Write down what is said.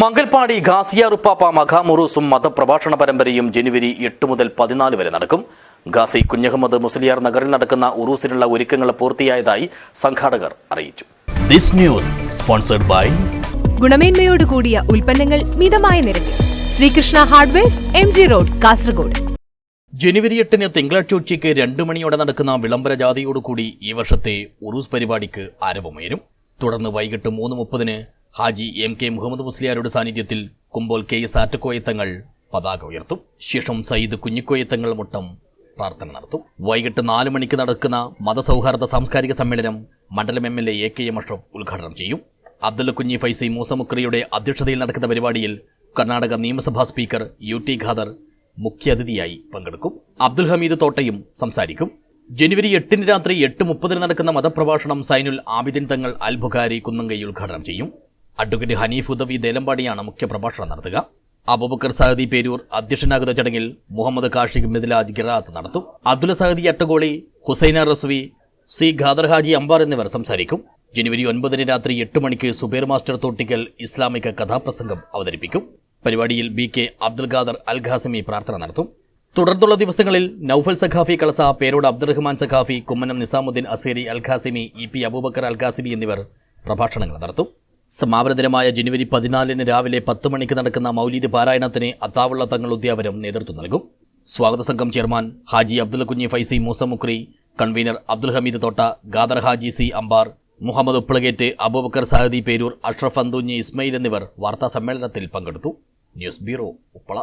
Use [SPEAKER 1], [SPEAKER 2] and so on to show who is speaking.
[SPEAKER 1] മംഗൽപാടി ഖാസിയാറുപ്പാപ്പ മഖാമുറൂസും മതപ്രഭാഷണ പരമ്പരയും ജനുവരി എട്ട് മുതൽ പതിനാല് വരെ നടക്കും. ഖാസി കുഞ്ഞഹമ്മദ് മുസ്ലിയാർ നഗറിൽ നടക്കുന്ന ഉറൂസിനുള്ള ഒരുക്കങ്ങൾ പൂർത്തിയായതായി സംഘാടകർ അറിയിച്ചു.
[SPEAKER 2] This news sponsored by
[SPEAKER 3] ഗുണമേന്മയോട് കൂടിയ ഉൽപ്പന്നങ്ങൾ മിതമായ നിരക്കിൽ. Sreekrishna hardwares M G road Kasaragod.
[SPEAKER 1] ജനുവരി എട്ടിന് തിങ്കളാഴ്ച ഉച്ചയ്ക്ക് രണ്ടു മണിയോടെ നടക്കുന്ന വിളംബര ജാഥയോടുകൂടി ഈ വർഷത്തെ ഉറൂസ് പരിപാടിക്ക് ആരവമുയരും. തുടർന്ന് വൈകിട്ട് മൂന്ന് മുപ്പതിന് ഹാജി എം കെ മുഹമ്മദ് മുസ്ലിയാരുടെ സാന്നിധ്യത്തിൽ കുമ്പോൾ കെ എസ് ആറ്റക്കോയത്തങ്ങൾ പതാക ഉയർത്തും. ശേഷം സയ്യിദ് കുഞ്ഞിക്കോയത്തങ്ങൾ മുട്ടം പ്രാർത്ഥന നടത്തും. വൈകിട്ട് നാല് മണിക്ക് നടക്കുന്ന മതസൗഹാർദ്ദ സാംസ്കാരിക സമ്മേളനം മണ്ഡലം M L A A K M Ashraf ഉദ്ഘാടനം ചെയ്യും. അബ്ദുൽ കുഞ്ഞി ഫൈസി മൂസമുക്രിയുടെ അധ്യക്ഷതയിൽ നടക്കുന്ന പരിപാടിയിൽ കർണാടക നിയമസഭാ സ്പീക്കർ യു ടി ഖാദർ മുഖ്യാതിഥിയായി പങ്കെടുക്കും. അബ്ദുൽ ഹമീദ് തോട്ടയും സംസാരിക്കും. ജനുവരി എട്ടിന് രാത്രി എട്ട് മുപ്പതിന് നടക്കുന്ന മതപ്രഭാഷണം സൈനുൽ ആബിദിൻ തങ്ങൾ അൽബുഖാരി കുന്നങ്കൈ ഉദ്ഘാടനം ചെയ്യും. അഡ്വക്കേറ്റ് ഹനീഫ് ഉദവി ദേലമ്പാടിയാണ് മുഖ്യപ്രഭാഷണം നടത്തുക. അബൂബക്കർ സഹദി പേരൂർ അധ്യക്ഷനാകുന്ന ചടങ്ങിൽ മുഹമ്മദ് കാഷിഖ് മിദിലാജ് ഗിറാത്ത് നടത്തും. അബ്ദുൽ സഹദി അട്ടഗോളി ഹുസൈന റസ്വി സി ഖാദർ ഹാജി അംബാർ എന്നിവർ സംസാരിക്കും. ജനുവരി ഒൻപതിന് രാത്രി എട്ട് മണിക്ക് സുബേർ മാസ്റ്റർ തോട്ടിക്കൽ ഇസ്ലാമിക കഥാപ്രസംഗം അവതരിപ്പിക്കും. പരിപാടിയിൽ ബി കെ അബ്ദുൽ ഖാദർ അൽ ഖാസിമി പ്രാർത്ഥന നടത്തും. തുടർന്നുള്ള ദിവസങ്ങളിൽ നൌഫൽ സഖാഫി കളസ പേരോട് അബ്ദുറഹ്മാൻ സഖാഫി കുമ്മനം നിസാമുദ്ദീൻ അസേരി അൽ ഖാസിമി ഇ പി അബൂബക്കർ അൽ ഖാസിമി എന്നിവർ പ്രഭാഷണങ്ങൾ നടത്തും. സമാപന ദിനമായ ജനുവരി പതിനാലിന് രാവിലെ പത്ത് മണിക്ക് നടക്കുന്ന മൗലീദ് പാരായണത്തിന് അത്താവുള്ള തങ്ങൾ ഉദ്യാപനം നേതൃത്വം നൽകും. സ്വാഗത സംഘം chairman Haji Abdul Kunhi Faizi Moosamukri convener Abdul Hameed Thotta Gadar Haji C Ambar Muhammad Uppala gate Abubakar Sahadi Perur Ashraf Anthunhi Ismail എന്നിവർ വാർത്താ സമ്മേളനത്തിൽ പങ്കെടുത്തു. News bureau Uppala.